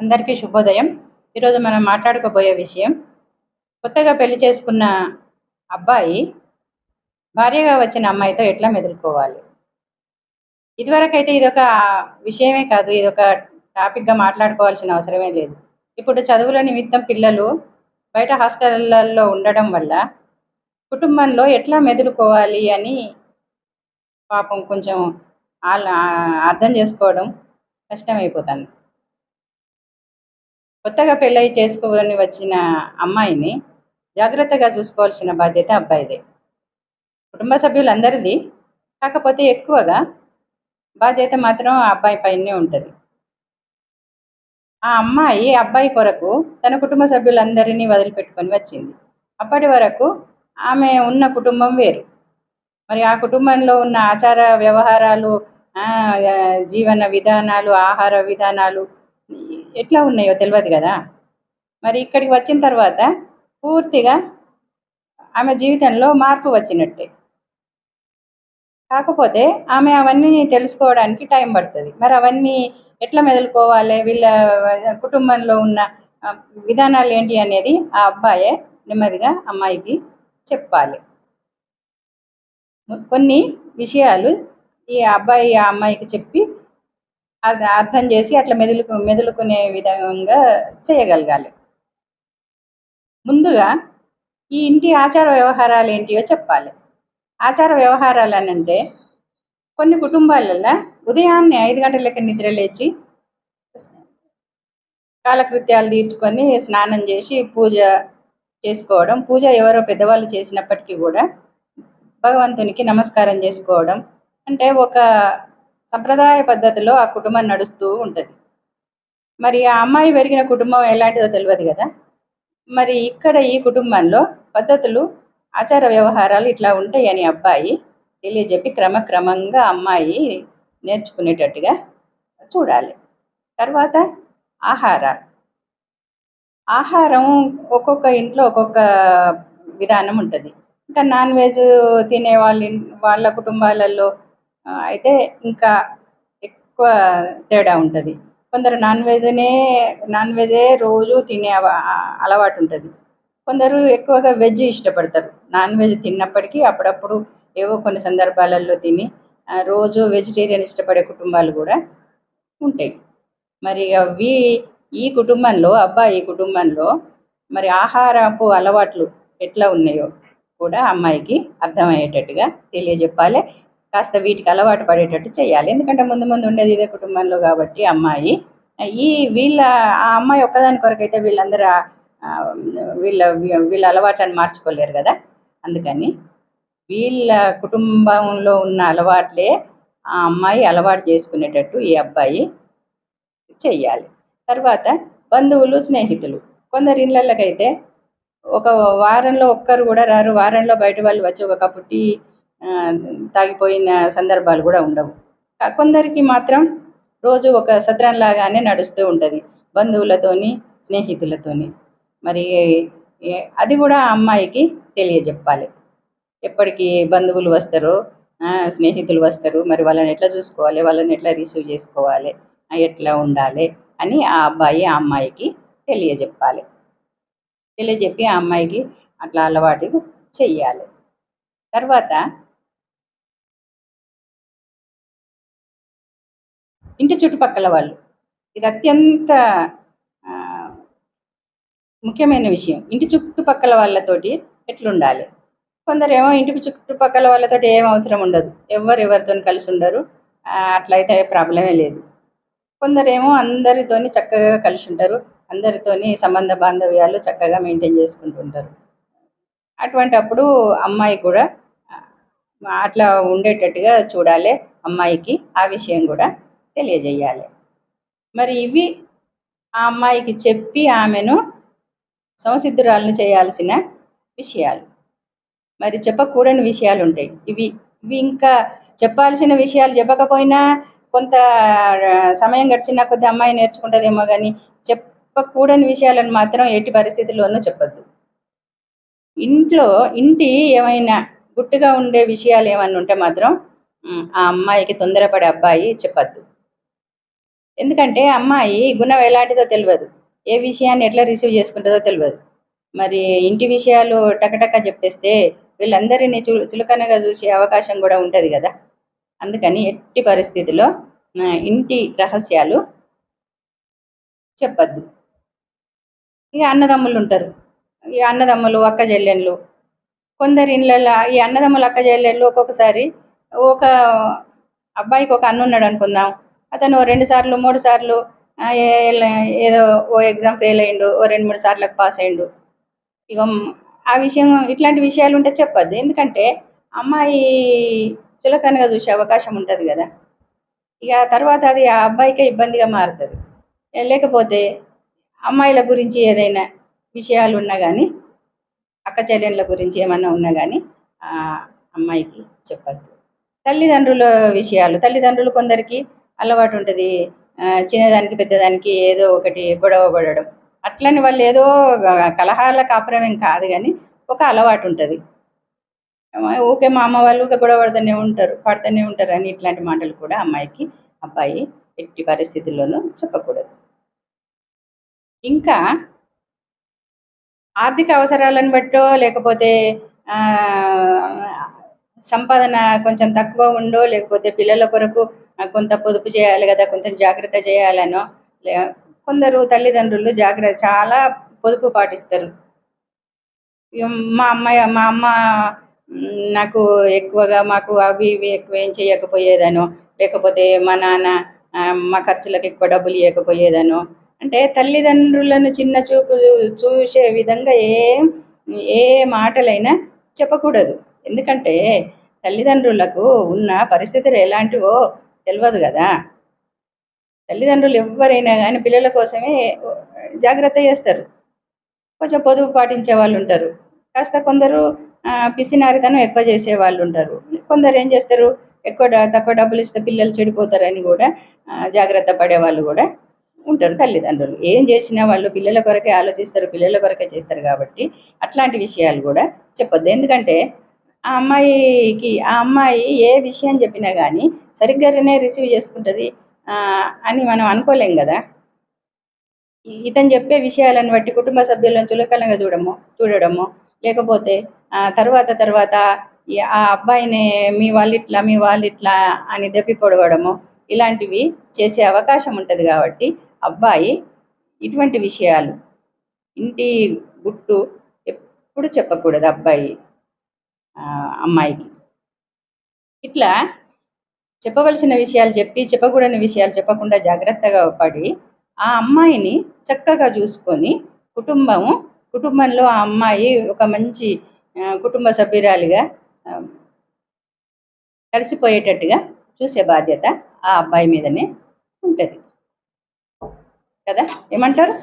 అందరికీ శుభోదయం. ఈరోజు మనం మాట్లాడుకోబోయే విషయం కొత్తగా పెళ్ళి చేసుకున్న అబ్బాయి భార్యగా వచ్చిన అమ్మాయితో ఎట్లా మెదులుకోవాలి? ఇదివరకైతే ఇదొక విషయమే కాదు ఇదొక టాపిక్గా మాట్లాడుకోవాల్సిన అవసరమే లేదు. ఇప్పుడు చదువుల నిమిత్తం పిల్లలు బయట హాస్టళ్ళలో ఉండడం వల్ల కుటుంబంలో ఎట్లా మెదులుకోవాలి అని పాపం కొంచెం అర్థం చేసుకోవడం కష్టమైపోతుంది. కొత్తగా పెళ్ళై చేసుకొని వచ్చిన అమ్మాయిని జాగ్రత్తగా చూసుకోవాల్సిన బాధ్యత అబ్బాయిదే. కుటుంబ సభ్యులందరిది. కాకపోతే ఎక్కువగా బాధ్యత మాత్రం ఆ అబ్బాయి పైనే ఉంటుంది. ఆ అమ్మాయి అబ్బాయి కొరకు తన కుటుంబ సభ్యులందరినీ వదిలిపెట్టుకొని వచ్చింది. అప్పటి వరకు ఆమె ఉన్న కుటుంబం వేరు. మరి ఆ కుటుంబంలో ఉన్న ఆచార వ్యవహారాలు ఆ, జీవన విధానాలు ఆహార విధానాలు ఎట్లా ఉన్నాయో తెలియదు కదా? మరి ఇక్కడికి వచ్చిన తర్వాత పూర్తిగా ఆమె జీవితంలో మార్పు వచ్చినట్టే. కాకపోతే ఆమె అవన్నీ తెలుసుకోవడానికి టైం పడుతుంది. మరి అవన్నీ ఎట్లా మెదులుకోవాలి? వీళ్ళ కుటుంబంలో ఉన్న విధానాలు ఏంటి అనేది ఆ అబ్బాయే నెమ్మదిగా అమ్మాయికి చెప్పాలి. కొన్ని విషయాలు ఈ అబ్బాయి ఆ అమ్మాయికి చెప్పి అర్థం చేసి అట్లా మెదులుకు మెదులుకునే విధంగా చేయగలగాలి. ముందుగా ఈ ఇంటి ఆచార వ్యవహారాలు ఏంటియో చెప్పాలి. ఆచార వ్యవహారాలు అని అంటే కొన్ని కుటుంబాలలో ఉదయాన్నే ఐదు గంటలకి నిద్ర లేచి కాలకృత్యాలు తీర్చుకొని స్నానం చేసి పూజ చేసుకోవడం పూజ ఎవరో పెద్దవాళ్ళు చేసినప్పటికీ కూడా భగవంతునికి నమస్కారం చేసుకోవడం అంటే ఒక సంప్రదాయ పద్ధతిలో ఆ కుటుంబం నడుస్తూ ఉంటుంది. మరి ఆ అమ్మాయి పెరిగిన కుటుంబం ఎలాంటిదో తెలియదు కదా? మరి ఇక్కడ ఈ కుటుంబంలో పద్ధతులు ఆచార వ్యవహారాలు ఇట్లా ఉంటాయని అబ్బాయి తెలియజెప్పి క్రమక్రమంగా అమ్మాయి నేర్చుకునేటట్టుగా చూడాలి. తర్వాత ఆహారాలు ఆహారం ఒక్కొక్క ఇంట్లో ఒక్కొక్క విధానం ఉంటుంది. ఇంకా నాన్ వెజ్ తినే వాళ్ళ వాళ్ళ కుటుంబాలలో అయితే ఇంకా ఎక్కువ తేడా ఉంటుంది. కొందరు నాన్ వెజ్నే నాన్ వెజే రోజు తినే అలవాటు ఉంటుంది కొందరు ఎక్కువగా వెజ్ ఇష్టపడతారు. నాన్ వెజ్ తిన్నప్పటికీ అప్పుడప్పుడు ఏవో కొన్ని సందర్భాలలో తిని రోజు వెజిటేరియన్ ఇష్టపడే కుటుంబాలు కూడా ఉంటాయి. మరి అవి ఈ కుటుంబంలో అబ్బాయి కుటుంబంలో మరి ఆహారపు అలవాట్లు ఎట్లా ఉన్నాయో కూడా అమ్మాయికి అర్థమయ్యేటట్టుగా తెలియజెప్పాలి. కాస్త వీటికి అలవాటు పడేటట్టు చేయాలి. ఎందుకంటే ముందు ముందు ఉండేది ఇదే కుటుంబంలో కాబట్టి అమ్మాయి. ఈ వీళ్ళ ఆ అమ్మాయి ఒక్కదాని కొరకైతే వీళ్ళందరూ వీళ్ళ వీళ్ళ అలవాట్లను మార్చుకోలేరు కదా. అందుకని వీళ్ళ కుటుంబంలో ఉన్న అలవాట్లే ఆ అమ్మాయి అలవాటు చేసుకునేటట్టు ఈ అబ్బాయి చెయ్యాలి. తర్వాత బంధువులు స్నేహితులు. కొందరి ఇళ్ళకైతే ఒక వారంలో ఒక్కరు కూడా రారు. వారంలో బయట వాళ్ళు వచ్చి ఒక కప్పు టీ తాగిపోయిన సందర్భాలు కూడా ఉండవు. కొందరికి మాత్రం రోజు ఒక సత్రంలాగానే నడుస్తూ ఉంటుంది బంధువులతోని స్నేహితులతోని. మరి అది కూడా ఆ అమ్మాయికి తెలియజెప్పాలి. ఎప్పటికి బంధువులు వస్తారో స్నేహితులు వస్తారు మరి వాళ్ళని ఎట్లా చూసుకోవాలి వాళ్ళని ఎట్లా రిసీవ్ చేసుకోవాలి ఎట్లా ఉండాలి అని ఆ అబ్బాయి ఆ అమ్మాయికి తెలియజెప్పాలి. తెలియజెప్పి ఆ అమ్మాయికి అట్లా అలవాటు చెయ్యాలి. తర్వాత ఇంటి చుట్టుపక్కల వాళ్ళు. ఇది అత్యంత ముఖ్యమైన విషయం. ఇంటి చుట్టుపక్కల వాళ్ళతోటి ఎట్లుండాలి? కొందరేమో ఇంటి చుట్టుపక్కల వాళ్ళతోటి ఏం అవసరం ఉండదు. ఎవరు ఎవరితో కలిసి ఉండరు. అట్లయితే ప్రాబ్లమే లేదు. కొందరేమో అందరితోని చక్కగా కలిసి ఉంటారు. అందరితోని సంబంధ బాంధవ్యాలు చక్కగా మెయింటైన్ చేసుకుంటుంటారు అటువంటి అప్పుడు అమ్మాయి కూడా అట్లా ఉండేటట్టుగా చూడాలి అమ్మాయికి ఆ విషయం కూడా. తెలియజేయాలి. మరి ఇవి ఆ అమ్మాయికి చెప్పి ఆమెను సంసిద్ధురాలను చేయాల్సిన విషయాలు. మరి చెప్పకూడని విషయాలు ఉంటాయి. ఇవి ఇవి ఇంకా చెప్పాల్సిన విషయాలు చెప్పకపోయినా కొంత సమయం గడిచినా కొద్ది అమ్మాయి నేర్చుకుంటుందేమో కానీ చెప్పకూడని విషయాలను మాత్రం ఎట్టి పరిస్థితుల్లోనూ చెప్పద్దు. ఇంట్లో ఇంటి ఏమైనా గుట్టుగా ఉండే విషయాలు ఏమైనా ఉంటే మాత్రం ఆ అమ్మాయికి తొందరపడే అబ్బాయి చెప్పద్దు. ఎందుకంటే అమ్మాయి గుణం ఎలాంటిదో తెలియదు. ఏ విషయాన్ని ఎట్లా రిసీవ్ చేసుకుంటుందో తెలియదు. మరి ఇంటి విషయాలు టకటక చెప్పేస్తే వీళ్ళందరినీ చు చులకనగా చూసే అవకాశం కూడా ఉంటుంది కదా. అందుకని ఎట్టి పరిస్థితిలో ఇంటి రహస్యాలు చెప్పద్దు. ఇక అన్నదమ్ములు ఉంటారు. ఈ అన్నదమ్ములు అక్క చెల్లెళ్ళు. కొందరి ఇళ్ళల్లో ఈ అన్నదమ్ములు అక్క చెల్లెళ్ళు ఒక్కొక్కసారి ఒక అబ్బాయికి ఒక అన్న ఉన్నాడు అనుకుందాం. అతను రెండు సార్లు మూడు సార్లు ఏదో ఓ ఎగ్జామ్ ఫెయిల్ అయ్యిండు ఓ రెండు మూడు సార్లకు పాస్ అయ్యిండు ఇక ఆ విషయం ఇట్లాంటి విషయాలు ఉంటే చెప్పద్దు. ఎందుకంటే అమ్మాయి చులకనగా చూసే అవకాశం ఉంటుంది కదా. ఇక తర్వాత అది ఆ అబ్బాయికే ఇబ్బందిగా మారుతుంది. లేకపోతే అమ్మాయిల గురించి ఏదైనా విషయాలు ఉన్నా కానీ అక్క చెల్లెళ్ళ గురించి ఏమన్నా ఉన్నా కానీ అమ్మాయికి చెప్పద్దు. తల్లిదండ్రుల విషయాలు తల్లిదండ్రులు కొందరికి అలవాటు ఉంటుంది. చిన్నదానికి పెద్దదానికి ఏదో ఒకటి గొడవ పడడం. అట్లని వాళ్ళు ఏదో కలహాల కాపురమేం కాదు కానీ ఒక అలవాటు ఉంటుంది. ఊకే మా అమ్మ వాళ్ళు ఊకే గొడవ పడుతూనే ఉంటారు పడుతూనే ఉంటారు అని ఇట్లాంటి మాటలు కూడా అమ్మాయికి అబ్బాయి ఎట్టి పరిస్థితుల్లోనూ చెప్పకూడదు. ఇంకా ఆర్థిక అవసరాలను బట్టో లేకపోతే ఆ, సంపాదన కొంచెం తక్కువ ఉండో లేకపోతే పిల్లల కొరకు కొంత పొదుపు చేయాలి కదా కొంత జాగ్రత్త చేయాలనో కొందరు తల్లిదండ్రులు జాగ్రత్త చాలా పొదుపు పాటిస్తారు. మా అమ్మాయి మా అమ్మ నాకు ఎక్కువగా మాకు అవి ఇవి ఎక్కువ ఏం చేయకపోయేదనో లేకపోతే మా నాన్న మా ఖర్చులకు ఎక్కువ డబ్బులు ఇవ్వకపోయేదను అంటే తల్లిదండ్రులను చిన్న చూపు చూసే విధంగా ఏం ఏ మాటలైనా చెప్పకూడదు. ఎందుకంటే తల్లిదండ్రులకు ఉన్న పరిస్థితులు ఎలాంటివో తెలియదు కదా. తల్లిదండ్రులు ఎవరైనా కానీ పిల్లల కోసమే జాగ్రత్త చేస్తారు. కొంచెం పొదుపు పాటించే వాళ్ళు ఉంటారు. కాస్త కొందరు ఆ, పిసినారితనం ఎక్కువ చేసే వాళ్ళు ఉంటారు. కొందరు ఏం చేస్తారు? ఎక్కువ తక్కువ డబ్బులు ఇస్తే పిల్లలు చెడిపోతారని కూడా జాగ్రత్త పడే వాళ్ళు కూడా ఉంటారు తల్లిదండ్రులు. ఏం చేసినా వాళ్ళు పిల్లల కొరకే ఆలోచిస్తారు పిల్లల కొరకే చేస్తారు కాబట్టి అట్లాంటి విషయాలు కూడా చెప్పొద్దు. ఎందుకంటే ఆ అమ్మాయికి ఆ అమ్మాయి ఏ విషయం చెప్పినా కానీ సరిగ్గానే రిసీవ్ చేసుకుంటుంది అని మనం అనుకోలేం కదా? ఇతను చెప్పే విషయాలను బట్టి కుటుంబ సభ్యులను చులకనగా చూడము చూడడము. లేకపోతే తర్వాత తర్వాత ఆ అబ్బాయిని మీ వాళ్ళిట్లా మీ వాళ్ళిట్లా అని దెప్పి పొడవడము ఇలాంటివి చేసే అవకాశం ఉంటుంది కాబట్టి అబ్బాయి ఇటువంటి విషయాలు ఇంటి గుట్టు ఎప్పుడు చెప్పకూడదు అబ్బాయి. అమ్మాయికి. ఇట్లా చెప్పవలసిన విషయాలు చెప్పి చెప్పకూడని విషయాలు చెప్పకుండా జాగ్రత్తగా పడి ఆ అమ్మాయిని చక్కగా చూసుకొని కుటుంబము కుటుంబంలో ఆ అమ్మాయి ఒక మంచి కుటుంబ సభ్యురాలిగా కలిసిపోయేటట్టుగా చూసే బాధ్యత ఆ అబ్బాయి మీదనే ఉంటుంది. కదా? ఏమంటారు?